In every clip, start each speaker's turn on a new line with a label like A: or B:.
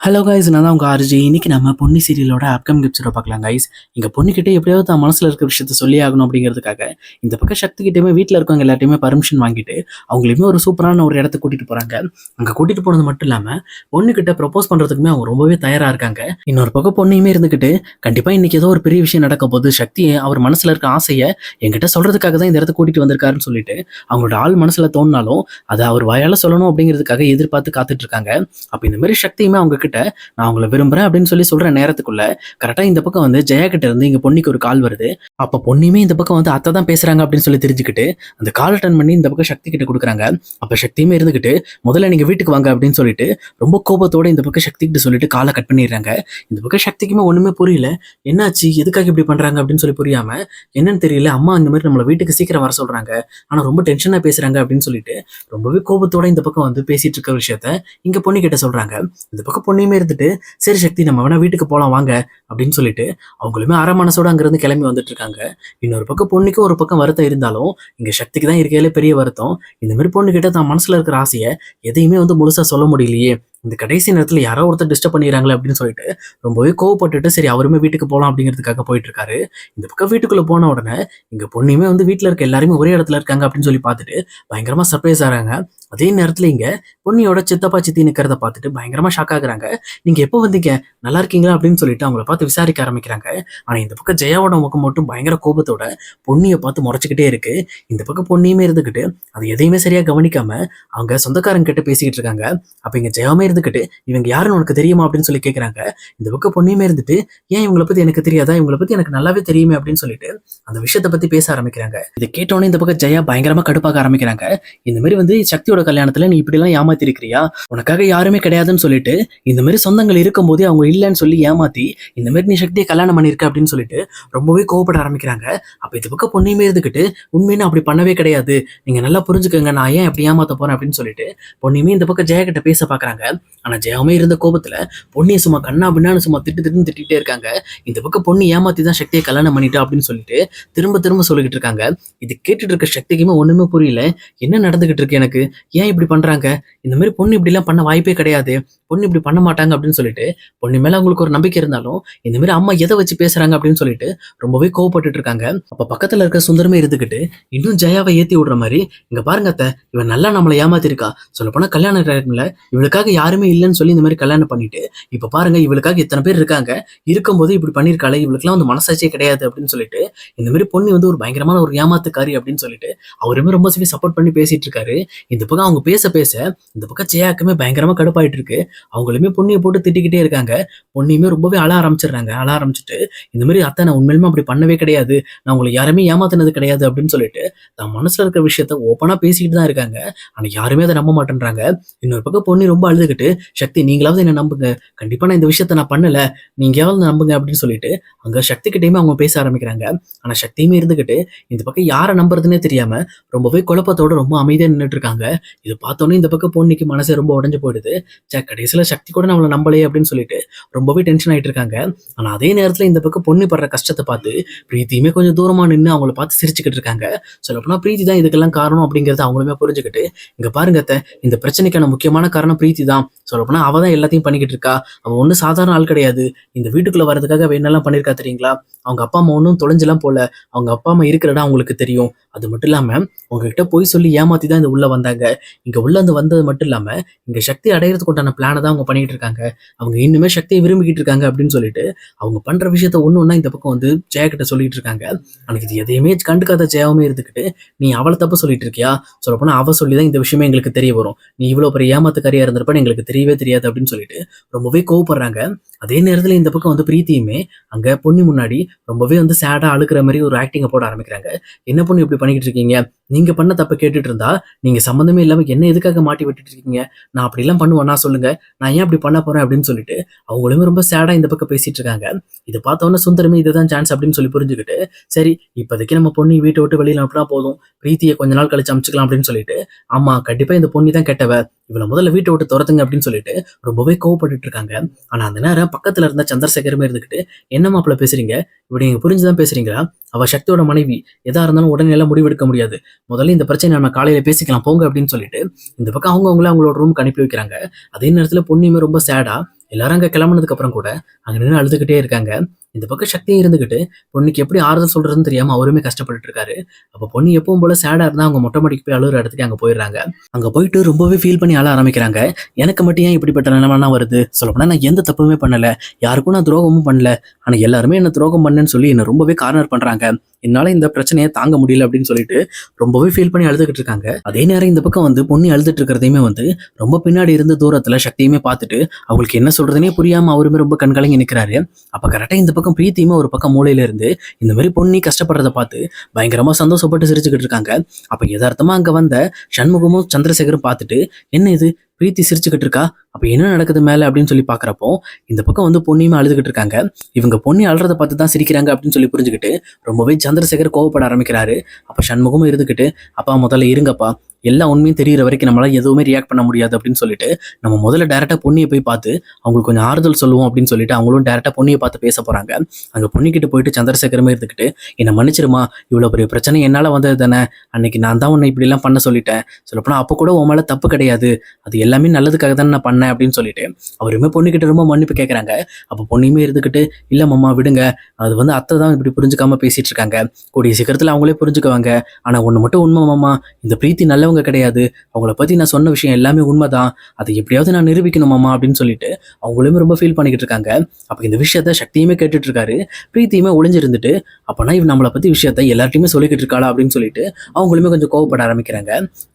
A: Hello guys நான் தான் உங்கள் ஆர்ஜி இன்னைக்கு நம்ம பொன்னி சீரியலோட அப்கமிங் எபிசோட பார்க்கலாம் கைஸ் இங்கே பொண்ணுக்கிட்டே எப்படியாவது தான் மனசில் இருக்க விஷயத்த சொல்லி ஆகணும் அப்படிங்கிறதுக்காக இந்த பக்கம் சக்தி கிட்டேயுமே வீட்டில் இருக்கவங்க எல்லாத்தையுமே பர்மிஷன் வாங்கிட்டு அவங்களையுமே ஒரு சூப்பரான ஒரு இடத்த கூட்டிட்டு போறாங்க. அங்கே கூட்டிட்டு போனது மட்டும் இல்லாமல் பொண்ணுக்கிட்ட ப்ரப்போஸ் பண்ணுறதுக்குமே அவங்க ரொம்பவே தயாராக இருக்காங்க. இன்னொரு பக்கம் பொண்ணையுமே இருந்துக்கிட்டு கண்டிப்பாக இன்னைக்கு ஏதோ ஒரு பெரிய விஷயம் நடக்க போகுது. சக்தியை அவர் மனசில் இருக்க ஆசையை என்கிட்ட சொல்றதுக்காக தான் இந்த இடத்த கூட்டிட்டு வந்திருக்காருன்னு சொல்லிட்டு அவங்களோட ஆள் மனசுல தோணினாலும் அதை அவர் வாயால சொல்லணும் அப்படிங்கிறதுக்காக எதிர்பார்த்து காத்துட்டு இருக்காங்க. அப்போ இந்த மாதிரி சக்தியுமே அவங்க கிட்ட நான் உங்களை விரும்புறேன் அப்படின்னு சொல்லி சொல்ற நேரத்துக்குள்ள கரெக்டா இந்த பக்கம் வந்து ஜெயா கிட்ட இருந்து இங்க பொன்னிக்கு ஒரு கால் வருது. அப்ப பொன்னியுமே இந்த பக்கம் வந்து அத்தை தான் பேசுறாங்க அப்படின்னு சொல்லி தெரிஞ்சுக்கிட்டு அந்த கால் அட்டன் பண்ணி இந்த பக்கம் சக்தி கிட்ட கொடுக்குறாங்க. அப்ப சக்தியுமே இருந்துகிட்டு முதல்ல நீங்க வீட்டுக்கு வாங்க அப்படின்னு சொல்லிட்டு ரொம்ப கோபத்தோட இந்த பக்கம் சக்தி கிட்ட சொல்லிட்டு காலை கட் பண்ணிடுறாங்க. இந்த பக்கம் சக்திக்குமே ஒண்ணுமே புரியல. என்னாச்சு? எதுக்காக இப்படி பண்றாங்க? அப்படின்னு சொல்லி புரியாம என்னன்னு தெரியல. அம்மா இந்த மாதிரி நம்மளை வீட்டுக்கு சீக்கிரம் வர சொல்றாங்க. ஆனா ரொம்ப டென்ஷனா பேசுறாங்க அப்படின்னு சொல்லிட்டு ரொம்பவே கோபத்தோட இந்த பக்கம் வந்து பேசிட்டு இருக்க விஷயத்த இங்க பொண்ணு கிட்ட சொல்றாங்க. இந்த பக்கம் பொண்ணு பொண்ணையுமே இருந்துட்டு சரி சக்தி நம்ம வேணா வீட்டுக்கு போலாம் வாங்க அப்படின்னு சொல்லிட்டு அவங்களுமே அரை மனசோட அங்கேருந்து கிளம்பி வந்துட்டு இருக்காங்க இன்னொரு பக்கம் பொண்ணுக்கு ஒரு பக்கம் வருத்தம் இருந்தாலும் இங்க சக்திக்கு தான் இருக்கையிலே பெரிய வருத்தம். இந்த மாதிரி பொண்ணுக்கிட்ட தான் மனசுல இருக்கிற ஆசையை எதையுமே வந்து முழுசா சொல்ல முடியலையே. இந்த கடைசி நேரத்தில் யாரோ ஒருத்தர் டிஸ்டர்ப் பண்ணிடுறாங்களே அப்படின்னு சொல்லிட்டு ரொம்பவே கோவப்பட்டுட்டு சரி அவருமே வீட்டுக்கு போகலாம் அப்படிங்கிறதுக்காக போயிட்டு இருக்காரு இந்த பக்கம் வீட்டுக்குள்ளே போன உடனே இங்க பொண்ணுமே வந்து வீட்டில் இருக்க எல்லாருமே ஒரே இடத்துல இருக்காங்க அப்படின்னு சொல்லி பார்த்துட்டு பயங்கரமா சர்ப்ரைஸ் ஆகிறாங்க அதே நேரத்துல இங்க பொன்னியோட சித்தப்பா சித்தி நிற்கிறத பார்த்துட்டு பயங்கரமா ஷாக் ஆகுறாங்க. நீங்க எப்போ வந்தீங்க? நல்லா இருக்கீங்களா? அப்படின்னு சொல்லிட்டு அவங்கள பார்த்து விசாரிக்க ஆரம்பிக்கிறாங்க. ஆனா இந்த பக்கம் ஜெயாவோட முகம் மட்டும் பயங்கர கோபத்தோட பொண்ணியை பார்த்து முறைச்சிக்கிட்டே இருக்கு. இந்த பக்கம் பொண்ணியுமே இருந்துக்கிட்டு அது எதையுமே சரியா கவனிக்காம அவங்க சொந்தக்காரங்க கிட்ட பேசிக்கிட்டு இருக்காங்க. அப்போ இங்க ஜெயாமே இருந்துக்கிட்டு இவங்க யாருன்னு உனக்கு தெரியுமா அப்படின்னு சொல்லி கேட்குறாங்க இந்த பக்கம் பொண்ணுமே இருந்துட்டு ஏன் இவங்களை பத்தி எனக்கு தெரியாதா? இவங்களை பத்தி எனக்கு நல்லாவே தெரியுமே அப்படின்னு சொல்லிட்டு அந்த விஷயத்தை பத்தி பேச ஆரம்பிக்கிறாங்க. இதை கேட்டோன்னே இந்த பக்கம் ஜெயா பயங்கரமா கடுப்பாக ஆரம்பிக்கிறாங்க. இந்த மாதிரி வந்து சக்தியோட கல்யாணத்துல நீ இப்படி எல்லாம் ஏமாத்திருக்கிறியா? உனக்காக யாருமே கிடையாதுன்னு சொல்லிட்டு இந்த மாதிரி சொந்தங்கள் இருக்கும்போதே அவங்க இல்லைன்னு சொல்லி ஏமாத்தி இந்த மாதிரி நீ சக்தியை கல்யாணம் பண்ணிருக்க அப்படின்னு சொல்லிட்டு ரொம்பவே கோவப்பட ஆரம்பிக்கிறாங்க. அப்ப இது பக்கம் பொண்ணையுமே இருந்துக்கிட்டு உண்மையினு அப்படி பண்ணவே கிடையாது. நீங்க நல்லா புரிஞ்சுக்கோங்க. நான் ஏன் அப்படி ஏமாத்த போறேன்? அப்படின்னு சொல்லிட்டு பொண்ணையுமே இந்த பக்கம் ஜெயா கிட்ட பேச பாக்குறாங்க. ஆனால் ஜெயாமே இருந்த கோபத்துல பொண்ணியை சும்மா கண்ணா பின்னான்னு சும்மா திட்டு திட்டுன்னு திட்டிகிட்டே இருக்காங்க. இந்த பக்கம் பொண்ணு ஏமாத்தி தான் சக்தியை கல்யாணம் பண்ணிட்டா அப்படின்னு சொல்லிட்டு திரும்ப திரும்ப சொல்லிக்கிட்டு இருக்காங்க. இது கேட்டுட்டு இருக்க சக்திக்குமே ஒண்ணுமே புரியல. என்ன நடந்துகிட்டு இருக்கு எனக்கு? ஏன் இப்படி பண்ணுறாங்க இந்த மாதிரி பொண்ணு இப்படிலாம் எல்லாம் பண்ண வாய்ப்பே கிடையாது. பொண்ணு இப்படி பண்ண மாட்டாங்க அப்படின்னு சொல்லிட்டு பொண்ணு மேல அவங்களுக்கு ஒரு நம்பிக்கை இருந்தாலும் இந்த மாதிரி அம்மா எதை வச்சு பேசுறாங்க அப்படின்னு சொல்லிட்டு ரொம்பவே கோவப்பட்டுட்டு இருக்காங்க. அப்ப பக்கத்துல இருக்க சுந்தரமே இருந்துகிட்டு இன்னும் ஜெயாவை ஏத்தி விடுற மாதிரி இங்க பாருங்க அத்தை இவன் நல்லா நம்மளை ஏமாத்திருக்கா. சொல்ல போனா கல்யாண டைமில் இவளுக்காக யாருமே இல்லைன்னு சொல்லி இந்த மாதிரி கல்யாணம் பண்ணிட்டு இப்ப பாருங்க இவளுக்காக இத்தனை பேர் இருக்காங்க. இருக்கும்போது இப்படி பண்ணிருக்காளே இவளுக்குலாம் வந்து மனசாட்சியே கிடையாது அப்படின்னு சொல்லிட்டு இந்த மாதிரி பொண்ணு வந்து ஒரு பயங்கரமான ஒரு ஏமாத்துக்காரி அப்படின்னு சொல்லிட்டு அவருமே ரொம்ப சரி சப்போர்ட் பண்ணி பேசிட்டு இருக்காரு. இந்த பக்கம் அவங்க பேச பேச இந்த பக்கம் ஜெயாக்குமே பயங்கரமா கடுப்பாயிட்டு இருக்கு. அவங்களுமே பொண்ணியை போட்டு திட்டிக்கிட்டே இருக்காங்க. பொண்ணையுமே ரொம்பவே அழ ஆரம்பிச்சிடுறாங்க. அழ ஆரம்பிச்சுட்டு இந்த மாதிரி அத்தை நான் உண்மையிலுமே அப்படி பண்ணவே கிடையாது. நான் உங்களை யாருமே ஏமாத்தினது கிடையாது அப்படின்னு சொல்லிட்டு தான் மனசுல இருக்கிற விஷயத்த ஓப்பனா பேசிக்கிட்டு தான் இருக்காங்க. ஆனா யாருமே அதை நம்ப மாட்டேன்றாங்க. இன்னொரு பக்கம் பொண்ணு ரொம்ப அழுதுகிட்டு சக்தி நீங்களாவது என்ன நம்புங்க. கண்டிப்பா நான் இந்த விஷயத்த நான் பண்ணல. நீங்களாவது நம்புங்க அப்படின்னு சொல்லிட்டு அங்க சக்தி அவங்க பேச ஆரம்பிக்கிறாங்க. ஆனா சக்தியுமே இருந்துகிட்டு இந்த பக்கம் யாரை நம்புறதுன்னே தெரியாம ரொம்பவே குழப்பத்தோட ரொம்ப அமைதியா நின்றுட்டு இருக்காங்க இது பார்த்தோன்னே இந்த பக்கம் பொண்ணுக்கு மனசே ரொம்ப உடஞ்சு போயிடுது. சே கடைசியில சக்தி கூட நம்மளை நம்பலையே அப்படின்னு சொல்லிட்டு ரொம்பவே டென்ஷன் ஆயிட்டு இருக்காங்க ஆனா அதே நேரத்துல இந்த பக்கம் பொண்ணு படுற கஷ்டத்தை பார்த்து பிரீத்தியுமே கொஞ்சம் தூரமா நின்று அவங்கள பார்த்து சிரிச்சுக்கிட்டு இருக்காங்க சொல்லப்போனா பிரீத்தி தான் இதுக்கெல்லாம் காரணம் அப்படிங்கிறத அவங்களுமே புரிஞ்சுக்கிட்டு இங்க பாருங்க இந்த பிரச்சனைக்கான முக்கியமான காரணம் பிரீத்தி தான். சொல்ல போனால் அவள் தான் எல்லாத்தையும் பண்ணிக்கிட்டு இருக்கா? அவ ஒன்றும் சாதாரண ஆள் கிடையாது. இந்த வீட்டுக்குள்ள வரதுக்காக அவ என்னெல்லாம் பண்ணிருக்கா தெரியுங்களா? அவங்க அப்பா அம்மா ஒன்றும் தொலைஞ்செல்லாம் போல. அவங்க அப்பா அம்மா இருக்கிற இடம் அவங்களுக்கு தெரியும். அது மட்டும் இல்லாம உங்ககிட்ட போய் சொல்லி ஏமாத்தி தான் இந்த உள்ள வந்தாங்க. இங்க உள்ள வந்து வந்தது மட்டும் இல்லாம இங்கே சக்தி அடையிறதுக்கு உண்டான பிளானை தான் அவங்க பண்ணிட்டு இருக்காங்க. அவங்க இன்னுமே சக்தியை விரும்பிக்கிட்டு இருக்காங்க அப்படின்னு சொல்லிட்டு அவங்க பண்ற விஷயத்த ஒண்ணு ஒன்றா இந்த பக்கம் வந்து ஜெயா கிட்ட சொல்லிட்டு இருக்காங்க. எனக்கு இது எதையுமே கண்டுக்காத ஜெயாவுமே இருந்துக்கிட்டு நீ அவளை தப்பு சொல்லிட்டு இருக்கியா? சொல்லப்போனால் அவ சொல்லி தான் இந்த விஷயமே எங்களுக்கு தெரிய வரும். நீ இவ்வளவு பெரிய ஏமாத்துக்காரியாக இருந்திருப்ப எங்களுக்கு தெரியவே தெரியாது அப்படின்னு சொல்லிட்டு ரொம்பவே கோவப்படுறாங்க. அதே நேரத்தில் இந்த பக்கம் வந்து பிரீத்தியுமே அங்கே பொண்ணு முன்னாடி ரொம்பவே வந்து சேடாக அழுக்கிற மாதிரி ஒரு ஆக்டிங்கை போட ஆரம்பிக்கிறாங்க. என்ன பொண்ணு இப்படி பண்ணிக்கிட்டு இருக்கீங்க? நீங்கள் பண்ண தப்பை கேட்டுட்டு இருந்தா நீங்கள் சம்மந்தமே இல்லாமல் என்ன எதுக்காக மாட்டி விட்டுட்டு இருக்கீங்க? நான் அப்படிலாம் பண்ணுவேன்னா சொல்லுங்க. நான் ஏன் அப்படி பண்ண போகிறேன் அப்படின்னு சொல்லிட்டு அவங்களுமே ரொம்ப சேடாக இந்த பக்கம் பேசிட்டு இருக்காங்க. இது பார்த்தோன்னே சுந்தரமே இதுதான் சான்ஸ் அப்படின்னு சொல்லி புரிஞ்சுக்கிட்டு சரி இப்போதைக்கு நம்ம பொண்ணு வீட்டை விட்டு வெளியில் அனுப்பினா போதும். பிரீத்தியை கொஞ்ச நாள் கழிச்சு அமுச்சுக்கலாம் அப்படின்னு சொல்லிட்டு ஆமாம் கண்டிப்பாக இந்த பொண்ணு தான் கெட்டவ. இவளை முதல்ல வீட்டை விட்டு துரத்துங்க அப்படின்னு சொல்லிட்டு ரொம்பவே கோவப்பட்டுட்டு இருக்காங்க. ஆனா அந்த நேரம் பக்கத்துல இருந்த சந்திரசேகரமே இருந்துகிட்டு என்ன மாப்பிள்ள பேசுறீங்க? இப்படி நீங்க புரிஞ்சுதான் பேசுறீங்களா? அவ சக்தியோட மனைவி. எதா இருந்தாலும் உடனே எல்லாம் முடிவெடுக்க முடியாது. முதல்ல இந்த பிரச்சனை நம்ம காலையில பேசிக்கலாம் போங்க அப்படின்னு சொல்லிட்டு இந்த பக்கம் அவங்க அவங்கள அவங்களோட ரூமுக்கு அனுப்பி வைக்கிறாங்க. அதே நேரத்துல பொண்ணுமே ரொம்ப சேடா எல்லாரும் அங்கே கிளம்புனதுக்கு அப்புறம் கூட அங்கே நின்று அழுதுகிட்டே இருக்காங்க. இந்த பக்கம் சக்தியும் இருந்துகிட்டு பொண்ணுக்கு எப்படி ஆறுதல் சொல்றதுன்னு தெரியாம அவருமே கஷ்டப்பட்டுட்டு இருக்காரு அப்போ பொண்ணு எப்பவும் போல சேடா இருந்தா அவங்க மொட்டை மாடிக்கு போய் அழுகிற இடத்துக்கு அங்க போயிடுறாங்க. அங்க போயிட்டு ரொம்பவே ஃபீல் பண்ணி அழ ஆரம்பிக்கிறாங்க. எனக்கு மட்டும் ஏன் இப்படிப்பட்ட நிலைமைலாம் வருது? சொல்லப்போனா நான் எந்த தப்புமே பண்ணல. யாருக்கும் நான் துரோகமும் பண்ணல. ஆனா எல்லாருமே என்ன துரோகம் பண்ணேன்னு சொல்லி என்ன ரொம்பவே கார்னர் பண்றாங்க. என்னால இந்த பிரச்சனையை தாங்க முடியல அப்படின்னு சொல்லிட்டு ரொம்பவே ஃபீல் பண்ணி அழுதுகிட்டு இருக்காங்க அதே நேரம் இந்த பக்கம் வந்து பொண்ணு அழுதுட்டு இருக்கிறதையுமே வந்து ரொம்ப பின்னாடி இருந்த தூரத்துல சக்தியுமே பார்த்துட்டு அவங்களுக்கு என்ன சொல்றதுனே புரியாம அவருமே ரொம்ப கண்கலங்கி நிற்கிறாரு அப்போ கரெக்டா இந்த பக்கம் பிரீத்தியுமே ஒரு பக்கம் மூலையில இருந்து இந்த மாதிரி பொண்ணி கஷ்டப்படுறத பார்த்து பயங்கரமா சந்தோஷப்பட்டு சிரிச்சுக்கிட்டு இருக்காங்க. அப்ப யதார்த்தமா அங்க வந்த சண்முகமும் சந்திரசேகரும் பார்த்துட்டு என்ன இது? பிரீத்தி சிரிச்சுக்கிட்டு இருக்கா? அப்போ என்ன நடக்குது மேலே? அப்படின்னு சொல்லி பார்க்குறப்போ இந்த பக்கம் வந்து பொண்ணியுமே அழுதுகிட்டு இருக்காங்க. இவங்க பொண்ணி அழுறதை பார்த்து தான் சிரிக்கிறாங்க அப்படின்னு சொல்லி புரிஞ்சுக்கிட்டு ரொம்பவே சந்திரசேகர் கோவப்பட ஆரம்பிக்கிறாரு. அப்போ சண்முகமும் இருந்துக்கிட்டு அப்பா முதல்ல இருங்கப்பா. எல்லா உண்மையும் தெரியிற வரைக்கும் நம்மளால எதுவுமே ரியாக்ட் பண்ண முடியாது. அப்படின்னு சொல்லிட்டு நம்ம முதல்ல டேரெக்டாக பொண்ணியை போய் பார்த்து அவங்களுக்கு கொஞ்சம் ஆறுதல் சொல்லுவோம் அப்படின்னு சொல்லிட்டு அவங்களும் டேரெக்டாக பொண்ணியை பார்த்து பேச போறாங்க. அங்கே பொண்ணிக்கிட்ட போயிட்டு சந்திரசேகரமே இருந்துக்கிட்டு என்னை மன்னிச்சிருமா இவ்வளவு பெரிய பிரச்சனை என்னால வந்தது தானே? அன்னைக்கு நான் தான் உன்னை இப்படி எல்லாம் பண்ண சொல்லிட்டேன். சொல்லப்போனால் அப்போ கூட உன் மேலே தப்பு கிடையாது. அது எல்லாமே நல்லதுக்காக தான் நான் பண்ணேன் அப்படின்னு சொல்லிட்டு அவருமே பொண்ணுக்கிட்ட ரொம்ப மன்னிப்பு கேட்குறாங்க அப்போ பொண்ணுமே இருந்துக்கிட்டு இல்லை மாமா விடுங்க. அது வந்து அத்தை தான் இப்படி புரிஞ்சுக்காம பேசிட்டு இருக்காங்க. கூடிய சீக்கிரத்தில் அவங்களே புரிஞ்சுக்குவாங்க. ஆனால் ஒன்று மட்டும் உண்மை மாமா. இந்த பிரீத்தி நல்லவங்க கிடையாது. அவங்கள பற்றி நான் சொன்ன விஷயம் எல்லாமே உண்மை தான் அதை எப்படியாவது நான் நிரூபிக்கணும் மாமா அப்படின்னு சொல்லிட்டு அவங்களுமே ரொம்ப ஃபீல் பண்ணிக்கிட்டு இருக்காங்க. அப்போ இந்த விஷயத்த சக்தியுமே கேட்டுட்டு இருக்காரு. பிரீத்தியுமே ஒளிஞ்சிருந்துட்டு அப்போனா இவன் நம்மளை பற்றி விஷயத்த எல்லார்ட்டையுமே சொல்லிக்கிட்டு இருக்காளா? அப்படின்னு சொல்லிட்டு அவங்களுமே கொஞ்சம் கோவப்பட ஆரம்பிக்கிறாங்க.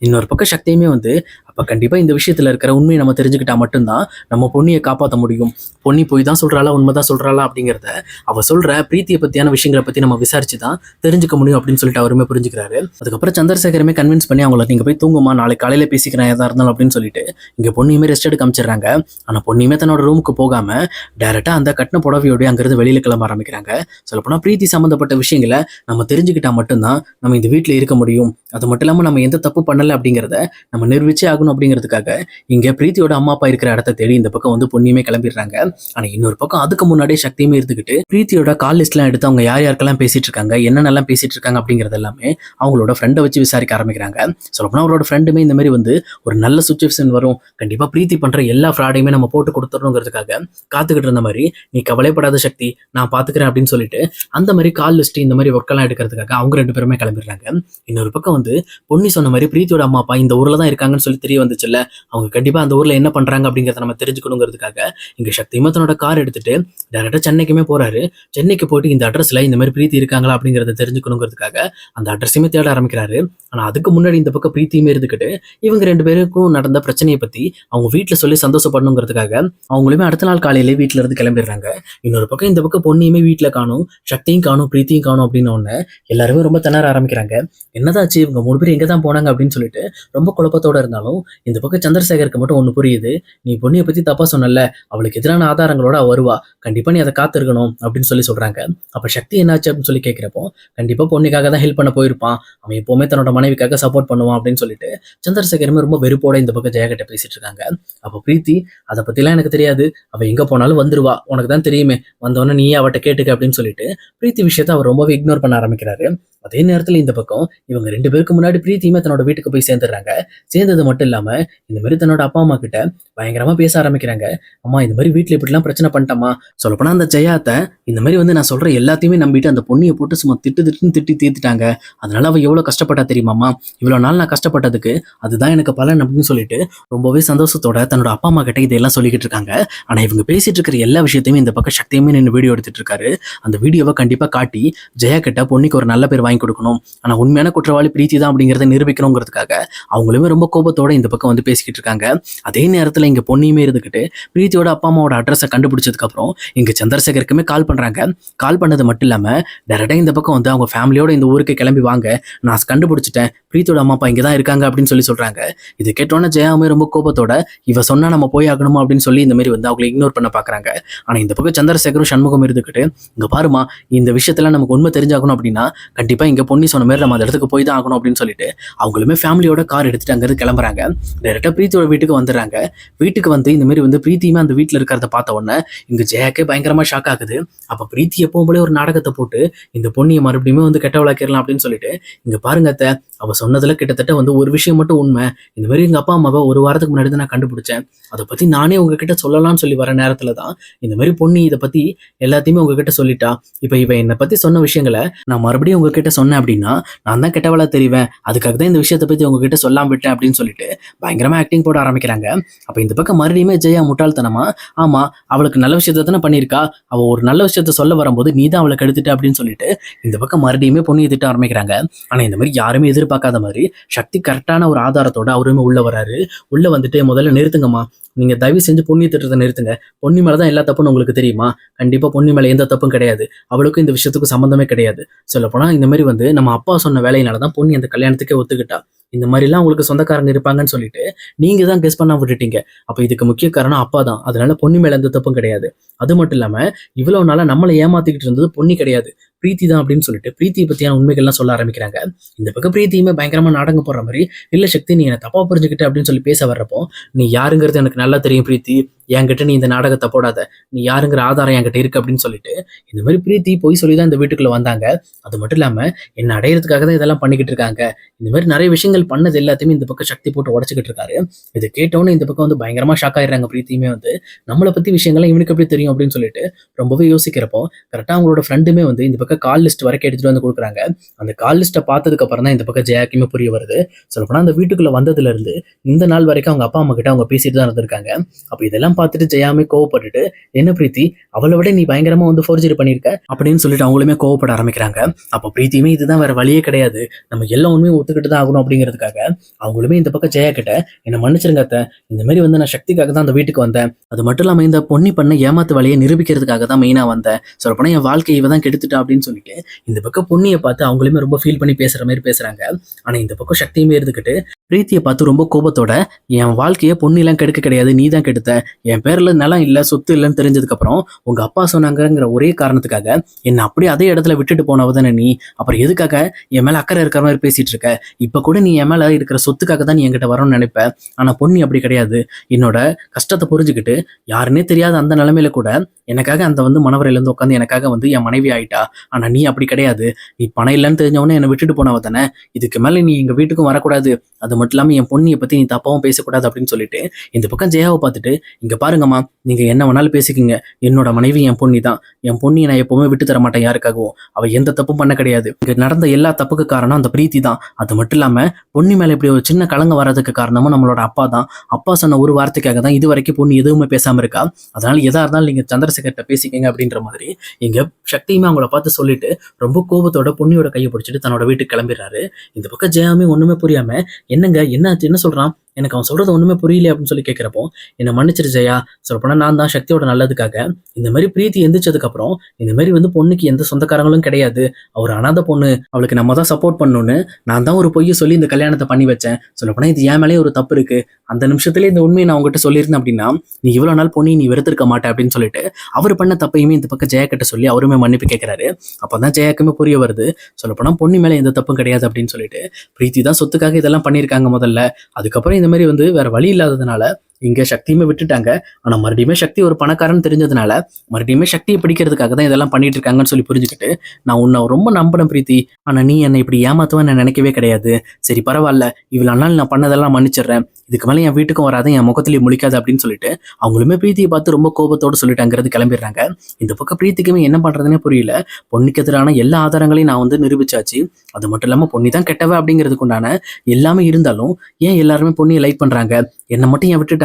A: இன்னொரு பக்கம் சக்தியுமே வந்து அப்போ கண்டிப்பா இந்த விஷயத்துல இருக்கிற உண்மையை நம்ம தெரிஞ்சுக்கிட்டா மட்டும்தான் நம்ம பொண்ணியை காப்பாற்ற முடியும். பொன்னி போய் தான் சொல்றாளா உண்மைதான் சொல்கிறாளா அப்படிங்கிறத அவ சொல்ற பிரீத்தியை பத்தியான விஷயங்களை பத்தி நம்ம விசாரிச்சு தான் தெரிஞ்சுக்க முடியும் அப்படின்னு சொல்லிட்டு அவருமே புரிஞ்சுக்கிறாரு. அதுக்கப்புறம் சந்திரசேகரமே கன்வின்ஸ் பண்ணி அவங்கள நீங்க போய் தூங்குமா நாளைக்கு காலையில பேசிக்கிறேன் எதாக இருந்தாலும் அப்படின்னு சொல்லிட்டு இங்க பொண்ணியுமே ரெஸ்ட் எடுக்க அமைச்சிடுறாங்க. ஆனா பொண்ணியுமே தன்னோட ரூமுக்கு போகாம டைரக்டா அந்த கட்டின புடவையோடய அங்கேருந்து வெளியில கிளம்ப ஆரம்பிக்கிறாங்க. சொல்லப்போனா பிரீத்தி சம்பந்தப்பட்ட விஷயங்களை நம்ம தெரிஞ்சுக்கிட்டா மட்டும்தான் நம்ம இந்த வீட்டில் இருக்க முடியும். அது மட்டும் இல்லாம நம்ம எந்த தப்பு பண்ணலை அப்படிங்கிறத நம்ம நிரூபிச்சே ஆகணும். அப்படிங்கிறதுக்காக இங்க பிரீத்தியோட அம்மா அப்பா இருக்கிற இடத்த தேடி இந்த பக்கம் வந்து பொண்ணியுமே கிளம்பிடுறாங்க. ஆனா இன்னொரு பக்கம் அதுக்கு முன்னாடியே சக்தியுமே இருந்துகிட்டு பிரீத்தியோட கால் லிஸ்ட்லாம் எடுத்து அவங்க யார் யாருக்கெல்லாம் பேசிட்டு இருக்காங்க என்னென்னலாம் பேசிட்டு இருக்காங்க அப்படிங்கிறது எல்லாமே அவங்களோட ஃப்ரெண்டை வச்சு விசாரிக்க ஆரம்பிக்கிறாங்க. சொல்லப்போனா அவரோட ஃப்ரெண்டுமே இந்த மாதிரி வந்து ஒரு நல்ல சுச்சுவேஷன் வரும். கண்டிப்பா பிரீத்தி பண்ற எல்லா ஃப்ராடையுமே நம்ம போட்டு கொடுத்துடணுங்கிறதுக்காக காத்துக்கிட்டு இருந்த மாதிரி நீ கவலைப்படாத சக்தி நான் பாத்துக்கிறேன் அப்படின்னு சொல்லிட்டு அந்த மாதிரி கால் லிஸ்ட் இந்த மாதிரி ஒர்க்கெல்லாம் எடுக்கிறதுக்காக அவங்க ரெண்டு பேருமே கிளம்பிடுறாங்க. இன்னொரு பக்கம் வந்து பொன்னி சொன்ன மாதிரி பிரீத்தியோட அம்மா அப்பா இந்த ஊரில் தான் இருக்காங்கன்னு சொல்லி தெரிய வந்துச்சுல்ல அவங்க கண்டிப்பாக அந்த ஊர்ல என்ன பண்றாங்க அப்படிங்கிறத நம்ம தெரிஞ்சுக்கணுங்கிறதுக்காக இங்க சக்திமா தன்னோட கார் எடுத்துட்டு டேரெக்டாக சென்னைக்குமே போறாரு. சென்னைக்கு போயிட்டு இந்த அட்ரஸ்ல இந்த மாதிரி பிரீத்தி இருக்காங்களா அப்படிங்கிறத தெரிஞ்சுக்கணுங்கிறதுக்காக அந்த அட்ரஸையுமே தேட ஆரம்பிக்கிறாரு. ஆனால் அதுக்கு முன்னாடி இந்த பக்கம் பிரீத்தியுமே இருந்துக்கிட்டு இவங்க ரெண்டு பேருக்கும் நடந்த பிரச்சனையை பற்றி அவங்க வீட்டில் சொல்லி சந்தோஷப்படணுங்கிறதுக்காக அவங்களுமே அடுத்த நாள் காலையிலே வீட்டுல இருந்து கிளம்பிடுறாங்க. இன்னொரு பக்கம் இந்த பக்கம் பொண்ணையுமே வீட்டில் காணும் சக்தியும் காணும் பிரீத்தியும் காணும் அப்படின்னு ஒன்று எல்லாருமே ரொம்ப திணற ஆரம்பிக்கிறாங்க. என்னதாச்சு இவங்க மூணு பேர் எங்கே தான் போனாங்க அப்படின்னு சொல்லிட்டு ரொம்ப குழப்பத்தோட இருந்தாலும் இந்த பக்கம் சந்திரசேகருக்கு மட்டும் ஒன்று புரியுது. நீ பொண்ணியை பத்தி தப்பா சொன்னல அவளுக்கு எதிரான ஆதாரங்களோட வருவா. கண்டிப்பா நீ அதை காத்திருக்கணும் அப்படின்னு சொல்லி சொல்றாங்க. அப்ப சக்தி என்னாச்சு அப்படின்னு சொல்லி கேட்குறப்போ கண்டிப்பா பொண்ணுக்காக தான் ஹெல்ப் பண்ண போயிருப்பான். அவன் எப்போவுமே தன்னோட மனைவிக்காக சப்போர்ட் பண்ணுவான் அப்படின்னு சொல்லிட்டு சந்திரசேகரமே ரொம்ப வெறுப்போட இந்த பக்கம் ஜெயா பேசிட்டு இருக்காங்க. அப்போ பிரீத்தி அதை பற்றிலாம் எனக்கு தெரியாது. அவ எங்க போனாலும் வந்துருவா. உனக்கு தான் தெரியுமே. வந்தவொடனே நீயே அவட்ட கேட்டுக்க அப்படின்னு சொல்லிட்டு பிரீத்தி விஷயத்த அவர் ரொம்பவே இக்னோர் பண்ண ஆரம்பிக்கிறாரு. அதே நேரத்தில் இந்த பக்கம் இவங்க ரெண்டு பேருக்கு முன்னாடி பிரீத்தியுமே தன்னோட வீட்டுக்கு போய் சேர்ந்துடுறாங்க. சேர்ந்தது மட்டும் இல்லாமல் இந்த மாதிரி தன்னோட அப்பா அம்மா கிட்ட பயங்கரமா பேச ஆரம்பிக்கிறாங்க. அம்மா இந்த மாதிரி வீட்டில் இப்படிலாம் பிரச்சனை பண்ணிட்டம்மா. சொல்லப்போனா அந்த ஜெயாத்தை இந்த மாதிரி வந்து நான் சொல்ற எல்லாத்தையுமே நம்பிட்டு அந்த பொண்ணியை போட்டு சும்மா திட்டு திட்டுன்னு திட்டி தீர்த்துட்டாங்க. அதனால அவ எவ்வளவு கஷ்டப்பட்டா தெரியுமாம்மா? இவ்வளோ நாள் நான் கஷ்டப்பட்டதுக்கு அதுதான் எனக்கு பலன் அப்படின்னு சொல்லிட்டு ரொம்பவே சந்தோஷத்தோட தன்னோட அப்பா அம்மா கிட்ட இதெல்லாம் சொல்லிக்கிட்டு இருக்காங்க. ஆனால் இவங்க பேசிட்டு இருக்கிற எல்லா விஷயத்தையுமே இந்த பக்கம் சக்தியுமே நின்று வீடியோ எடுத்துட்டு இருக்காரு. அந்த வீடியோவை கண்டிப்பாக காட்டி ஜெயா கிட்ட பொண்ணுக்கு ஒரு நல்ல பேர் வாங்கி வாங்கி கொடுக்கணும். ஆனால் உண்மையான குற்றவாளி பிரீத்தி தான் அப்படிங்கிறத நிரூபிக்கணுங்கிறதுக்காக அவங்களுமே ரொம்ப கோபத்தோட இந்த பக்கம் வந்து பேசிக்கிட்டு இருக்காங்க. அதே நேரத்தில் இங்கே பொண்ணையுமே இருந்துக்கிட்டு பிரீத்தியோட அப்பா அம்மாவோட அட்ரஸை கண்டுபிடிச்சதுக்கப்புறம் இங்கே சந்திரசேகருக்குமே கால் பண்ணுறாங்க கால் பண்ணது மட்டும் இல்லாமல் டேரெக்டாக இந்த பக்கம் வந்து அவங்க ஃபேமிலியோட இந்த ஊருக்கு கிளம்பி வாங்க. நான் கண்டுபிடிச்சிட்டேன். பிரீத்தியோட அம்மா அப்பா இங்கே தான் இருக்காங்க அப்படின்னு சொல்லி சொல்கிறாங்க இது கேட்டோன்னே ஜெயாமே ரொம்ப கோபத்தோட இவ சொன்னால் நம்ம போய் ஆகணுமா? அப்படின்னு சொல்லி இந்த மாதிரி வந்து அவங்களை இக்னோர் பண்ண பார்க்குறாங்க ஆனால் இந்த பக்கம் சந்திரசேகரும் சண்முகம் இருந்துக்கிட்டு இங்கே பாருமா இந்த விஷயத்துல நமக்கு உண்மை தெரிஞ்சாகணும் அப்படின்னா கண்டிப்பாக கண்டிப்பா இங்க பொண்ணி சொன்ன மாதிரி நம்ம அந்த இடத்துக்கு போய் தான் ஆகணும் அப்படின்னு சொல்லிட்டு அவங்களுமே ஃபேமிலியோட கார் எடுத்துட்டு அங்கிருந்து கிளம்புறாங்க. டேரெக்டாக பிரீத்தியோட வீட்டுக்கு வந்துடுறாங்க. வீட்டுக்கு வந்து இந்த மாதிரி வந்து பிரீத்தியுமே அந்த வீட்டில் இருக்கிறத பார்த்த உடனே இங்க ஜெயாக்கே பயங்கரமா ஷாக் ஆகுது. அப்ப பிரீத்தி எப்பவும் ஒரு நாடகத்தை போட்டு இந்த பொண்ணியை மறுபடியுமே வந்து கெட்டவளாக்கிடலாம் அப்படின்னு சொல்லிட்டு இங்க பாருங்க அத்தை அவ சொன்னதுல கிட்டத்தட்ட வந்து ஒரு விஷயம் மட்டும் உண்மை. இந்த மாதிரி எங்க அப்பா அம்மாவை ஒரு வாரத்துக்கு முன்னாடி தான் நான் கண்டுபிடிச்சேன். அதை பத்தி நானே உங்ககிட்ட சொல்லலாம்னு சொல்லி வர நேரத்தில் தான் இந்த மாதிரி பொண்ணு இதை பத்தி எல்லாத்தையுமே உங்ககிட்ட சொல்லிட்டா. இப்ப இவ என்னை பத்தி சொன்ன விஷயங்களை நான் மறுபடியும் உங்ககிட்ட சொன்னேன் அப்படின்னா நான் தான் கெட்டவளா தெரிவேன் அதுக்காக தான் இந்த விஷயத்தை பத்தி உங்ககிட்ட சொல்லாம விட்டேன் அப்படின்னு சொல்லிட்டு பயங்கரமா ஆக்டிங் போட ஆரம்பிக்கிறாங்க. அப்ப இந்த பக்கம் மறுபடியுமே ஜெயா முட்டாள்தனமா ஆமா அவளுக்கு நல்ல விஷயத்த தானே பண்ணியிருக்கா? அவ ஒரு நல்ல விஷயத்த சொல்ல வரும்போது நீ தான் அவளை கெடுத்துட்ட அப்படின்னு சொல்லிட்டு இந்த பக்கம் மறுபடியுமே பொண்ணு திட்ட ஆரம்பிக்கிறாங்க. ஆனா இந்த மாதிரி யாருமே எதிர்பார்க்காத மாதிரி சக்தி கரெக்டான ஒரு ஆதாரத்தோட அவருமே உள்ள வராரு உள்ள வந்துட்டு முதல்ல நிறுத்துங்கம்மா. நீங்க தயவு செஞ்சு பொன்னி திட்டத்தை நிறுத்துங்க. பொன்னி மேல தான் எல்லா தப்புன்னு உங்களுக்கு தெரியுமா? கண்டிப்பா பொன்னி மேல எந்த தப்பும் கிடையாது. அவளுக்கும் இந்த விஷயத்துக்கும் சம்மந்தமே கிடையாது. சொல்ல இந்த மாதிரி வந்து நம்ம அப்பா சொன்ன வேலையினால தான் பொன்னி அந்த கல்யாணத்துக்கே ஒத்துக்கிட்டா. இந்த மாதிரிலாம் உங்களுக்கு சொந்தக்காரங்க இருப்பாங்கன்னு சொல்லிட்டு நீங்க தான் கெஸ் பண்ண விட்டுட்டீங்க. அப்ப இதுக்கு முக்கிய காரணம் அப்பா தான். அதனால பொன்னி மேல எந்த தப்பும் கிடையாது. அது மட்டும் இல்லாம இவ்வளவு நாளா நம்மளை ஏமாத்திக்கிட்டு இருந்தது பொன்னி கிடையாது. பிரீத்தி தான் அப்படின்னு சொல்லிட்டு பிரீத்தியை பற்றியான உண்மைகள்லாம் சொல்ல ஆரம்பிக்கிறாங்க. இந்த பக்கம் பிரீத்தியுமே பயங்கரமாக நாடகம் போடுற மாதிரி இல்லை சக்தி நீ என்னை தப்பாக புரிஞ்சுக்கிட்ட அப்படின்னு சொல்லி பேச வர்றப்போ நீ யாருங்கிறது எனக்கு நல்லா தெரியும் பிரீத்தி. என்கிட்ட நீ இந்த நாடகத்தை போடாத. நீ யாருங்கிற ஆதாரம் என்கிட்ட இருக்கு அப்படின்னு சொல்லிட்டு இந்த மாதிரி பிரீத்தி போய் சொல்லி தான் இந்த வீட்டுக்குள்ள வந்தாங்க. அது மட்டும் இல்லாம என்ன அடையிறதுக்காக தான் இதெல்லாம் பண்ணிக்கிட்டு இருக்காங்க. இந்த மாதிரி நிறைய விஷயங்கள் பண்ணது எல்லாத்தையுமே இந்த பக்கம் சக்தி போட்டு உடச்சிக்கிட்டு இருக்காரு. இதை கேட்டோன்னு இந்த பக்கம் வந்து பயங்கரமா ஷாக் ஆயிடுறாங்க பிரீத்தியுமே வந்து. நம்மளை பத்தி விஷயங்கள்லாம் இவனுக்கு எப்படி தெரியும் அப்படின்னு சொல்லிட்டு ரொம்பவே யோசிக்கிறப்போ கரெக்டாக அவங்களோட ஃப்ரெண்டுமே வந்து இந்த பக்கம் கால் லிஸ்ட் வரைக்கும் எடுத்துட்டு வந்து கொடுக்குறாங்க. அந்த கால் லிஸ்ட்டை பார்த்ததுக்கு அப்புறம் தான் இந்த பக்கம் ஜெயாக்குமே புரிய வருது. சொல்லப்போனால் அந்த வீட்டுக்குள்ளே வந்ததுல இருந்து இந்த நாள் வரைக்கும் அவங்க அப்பா அம்மா கிட்ட அவங்க பேசிட்டு தான் இருந்திருக்காங்க. அப்போ இதெல்லாம் பார்த்துட்டு ஜெயாமே கோவப்பட்டுட்டு என்ன பிரீத்தி அவளை விட நீ பயங்கரமாக வந்து ஃபோர்ஜரி பண்ணியிருக்க? அப்படின்னு சொல்லிட்டு அவங்களுமே கோவப்பட ஆரம்பிக்கிறாங்க. அப்போ பிரீத்தியுமே இதுதான் வேற வழியே கிடையாது. நம்ம எல்லா உண்மையும் ஒத்துக்கிட்டு தான் ஆகணும் அப்படிங்கிறதுக்காக அவங்களுமே இந்த பக்கம் ஜெயா கிட்ட என்னை மன்னிச்சிருங்க அத்தை. இந்த மாதிரி வந்து நான் சக்திக்காக தான் அந்த வீட்டுக்கு வந்தேன். அது மட்டும் இல்லாமல் இந்த பொன்னி பண்ண ஏமாத்து வழியை நிரூபிக்கிறதுக்காக தான் மெயினாக வந்தேன். சொல்லப்போனால் என் வாழ்க்கையை இவ தான் கெடுத்துட்டா அப்படின்னு சொல்லிட்டு இந்த பக்கம் பொண்ணியை பார்த்து அவங்களுமே ரொம்ப ஃபீல் பண்ணி பேசுற மாதிரி பேசுறாங்க. ஆனால் இந்த பக்கம் சக்தியுமே இருந்துக்கிட்டு பிரீத்தியை பார்த்து ரொம்ப கோபத்தோட என் வாழ்க்கையை பொண்ணிலாம் கெடுக்க கிடையாது நீ தான் கெடுத்த. என் பேர்ல நிலம் இல்லை சொத்து இல்லைன்னு தெரிஞ்சதுக்கப்புறம் உங்க அப்பா சொன்னாங்கங்கிற ஒரே காரணத்துக்காக என்னை அப்படியே அதே இடத்துல விட்டுட்டு போனவ தானே நீ. அப்புறம் எதுக்காக என் மேல அக்கறை இருக்கிற மாதிரி பேசிட்டு இருக்க? இப்ப கூட நீ என் மேல இருக்கிற சொத்துக்காக தான் நீ என்கிட்ட வரணும்னு நினைப்ப. ஆனா பொண்ணு அப்படி கிடையாது. என்னோட கஷ்டத்தை புரிஞ்சுக்கிட்டு யாருன்னே தெரியாத அந்த நிலைமையில கூட எனக்காக அந்த வந்து மனவரையில இருந்து உட்காந்து எனக்காக வந்து என் மனைவி ஆயிட்டா? ஆனா நீ அப்படி கிடையாது. நீ பணம் இல்லைன்னு தெரிஞ்சவொடனே என்னை விட்டுட்டு போனவ தானே. இதுக்கு மேல நீ எங்க வீட்டுக்கும் வரக்கூடாது. அது அது மட்டும் இல்லாமல் என் பொண்ணியை பற்றி நீ தப்பாகவும் பேசக்கூடாது அப்படின்னு சொல்லிட்டு இந்த பக்கம் ஜெயாவை பார்த்துட்டு இங்கே பாருங்கம்மா நீங்கள் என்ன வேணாலும் பேசிக்கிங்க. என்னோட மனைவி என் பொண்ணி தான். என் பொண்ணியை நான் எப்பவுமே விட்டு தர மாட்டேன் யாருக்காகவும். அவள் எந்த தப்பும் பண்ண கிடையாது. இங்கே நடந்த எல்லா தப்புக்கு காரணம் அந்த பிரீத்தி தான். அது மட்டும் இல்லாமல் பொன்னி மேலே இப்படி ஒரு சின்ன கலங்க வர்றதுக்கு காரணமும் நம்மளோட அப்பா தான். அப்பா சொன்ன ஒரு வார்த்தைக்காக தான் இது வரைக்கும் பொண்ணு எதுவுமே பேசாமல் இருக்கா? அதனால் எதாக இருந்தாலும் நீங்கள் சந்திரசேகர்கிட்ட பேசிக்கங்க அப்படின்ற மாதிரி இங்கே சக்தியுமே அவங்கள பார்த்து சொல்லிட்டு ரொம்ப கோபத்தோட பொண்ணியோட கையை பிடிச்சிட்டு தன்னோட வீட்டுக்கு கிளம்பிடுறாரு. இந்த பக்கம் ஜெயாமே புரியாமல் என்ன என்னங்க என்னாச்சு? என்ன சொல்றான்? எனக்கு அவன் சொல்றது ஒண்ணுமே புரியல அப்படின்னு சொல்லி கேட்குறப்போ என்ன மன்னிச்சிரு ஜெயா. சொல்லப்போனா நான் தான் சக்தியோட நல்லதுக்காக. இந்த மாதிரி பிரீத்தி எந்திரிச்சதுக்கப்புறம் இந்த மாதிரி வந்து பொண்ணுக்கு எந்த சொந்தக்காரங்களும் கிடையாது. அவர் அனாதை பொண்ணு. அவளுக்கு நம்ம தான் சப்போர்ட் பண்ணணும்னு நான் தான் ஒரு பொய்யை சொல்லி இந்த கல்யாணத்தை பண்ணி வச்சேன். சொல்லப்போனால் இது என் மேலேயே ஒரு தப்பு இருக்கு. அந்த நிமிஷத்துல இந்த உண்மையை நான் உங்ககிட்ட சொல்லியிருந்தேன் அப்படின்னா நீ இவ்வளவு நாள் பொண்ணி நீ வெறுத்திருக்க மாட்டேன் அப்படின்னு சொல்லிட்டு அவர் பண்ண தப்பையுமே இந்த பக்கம் ஜெயா கிட்ட சொல்லி அவருமே மன்னிப்பு கேட்கிறாரு அப்பதான் ஜெயாக்குமே புரிய வருது. சொல்லப்போனா பொண்ணு மேல எந்த தப்பும் கிடையாது அப்படின்னு சொல்லிட்டு பிரீத்தி தான் சொத்துக்காக இதெல்லாம் பண்ணியிருக்காங்க. முதல்ல. அதுக்கப்புறம் இந்த மாதிரி வந்து வேற வழி இல்லாததுனால இங்க சக்தியுமே விட்டுட்டாங்க. ஆனா மறுபடியுமே சக்தி ஒரு பணக்காரன் தெரிஞ்சதுனால மறுபடியுமே சக்தியை பிடிக்கிறதுக்காக தான் இதெல்லாம் பண்ணிட்டு இருக்காங்கன்னு சொல்லி புரிஞ்சுக்கிட்டு நான் உன்னை ரொம்ப நம்பினேன் பிரீத்தி. ஆனா நீ என்னை இப்படி ஏமாத்துவேன்னு நான் நினைக்கவே கிடையாது. சரி பரவாயில்ல. இவ்வளோ நாள் நான் பண்ணதெல்லாம் மன்னிச்சிடுறேன். இதுக்கு மேலே என் வீட்டுக்கும் வராது என் முகத்திலேயே முழிக்காது அப்படின்னு சொல்லிட்டு அவங்களுமே பிரீத்தியை பார்த்து ரொம்ப கோபத்தோடு சொல்லிட்டாங்கிறது கிளம்பிடுறாங்க. இந்த பக்கம் பிரீத்திக்குமே என்ன பண்றதுனே புரியல. பொன்னிக்கு எதிரான எல்லா ஆதாரங்களையும் நான் வந்து நிரூபிச்சாச்சு. அது மட்டும் இல்லாம பொண்ணி தான் கெட்டவ அப்படிங்கிறதுக்கு உண்டான எல்லாமே இருந்தாலும் ஏன் எல்லாருமே பொண்ணியை லைக் பண்றாங்க? என்னை மட்டும் ஏன் விட்டுட்டாங்க?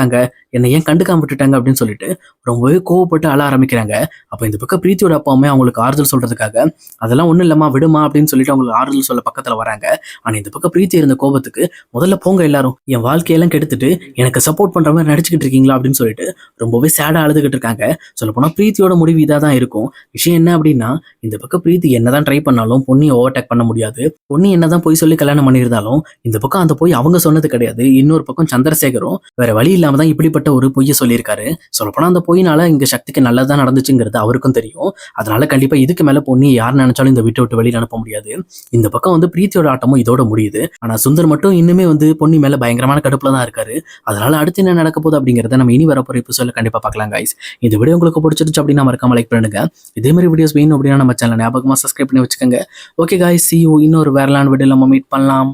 A: என்னை ஏன் கண்டுக்காம விட்டுட்டாங்க அப்படின்னு சொல்லிட்டு ரொம்பவே கோவப்பட்டு அழ ஆரம்பிக்கிறாங்க. அப்போ இந்த பக்கம் பிரீத்தியோட அப்பாவுமே அவங்களுக்கு ஆறுதல் சொல்றதுக்காக அதெல்லாம் ஒன்றும் இல்லம்மா விடுமா? அப்படின்னு சொல்லிட்டு அவங்களுக்கு ஆறுதல் சொல்ல பக்கத்துல வராங்க. ஆனா இந்த பக்கம் பிரீத்தி இருந்த கோபத்துக்கு முதல்ல போங்க எல்லாரும். என் வாழ்க்கையெல்லாம் கெடுத்துட்டு எனக்கு சப்போர்ட் பண்ற மாதிரி நடிச்சுக்கிட்டு இருக்கீங்களா? அப்படின்னு சொல்லிட்டு ரொம்பவே சேடா அழுதுகிட்டு இருக்காங்க. சொல்லப்போனால் பிரீத்தியோட முடிவு இதாக தான் இருக்கும். விஷயம் என்ன அப்படின்னா இந்த பக்கம் பிரீத்தி என்னதான் ட்ரை பண்ணாலும் பொண்ணியை ஓவர்டேக் பண்ண முடியாது. பொண்ணு என்னதான் போய் சொல்லி கல்யாணம் பண்ணியிருந்தாலும் இந்த பக்கம் அந்த போய் அவங்க சொன்னது கிடையாது. இன்னொரு பக்கம் சந்திரசேகரும் வேற வழி இல்லாம அவர் தான் இப்படிப்பட்ட ஒரு பொய்யை சொல்லியிருக்காரு. சொல்லப்போனால் அந்த பொய்னால இங்க சக்திக்கு நல்லதான் நடந்துச்சுங்கிறது அவருக்கும் தெரியும். அதனால கண்டிப்பா இதுக்கு மேல பொண்ணு யார் நினைச்சாலும் இந்த வீட்டை விட்டு வெளியில அனுப்ப முடியாது. இந்த பக்கம் வந்து பிரீத்தியோட ஆட்டமும் இதோட முடியுது. ஆனா சுந்தர் மட்டும் இன்னுமே வந்து பொன்னி மேல பயங்கரமான கடுப்பில் தான் இருக்காரு. அதனால அடுத்து என்ன நடக்க போகுது அப்படிங்கறத நம்ம இனி வரப்போற சொல்ல கண்டிப்பா பார்க்கலாம் கைஸ் இந்த வீடியோ உங்களுக்கு பிடிச்சிருச்சு அப்படின்னா மறக்காம லைக் பண்ணுங்க. இதே மாதிரி வீடியோஸ் வேணும் அப்படின்னா நம்ம சேனல் ஞாபகமாக சப்ஸ்கிரைப் பண்ணி வச்சுக்கோங்க. ஓகே காய்ஸ் சி இன்னொரு வேறலான வீடியோ நம்ம மீட் பண்ணலாம்.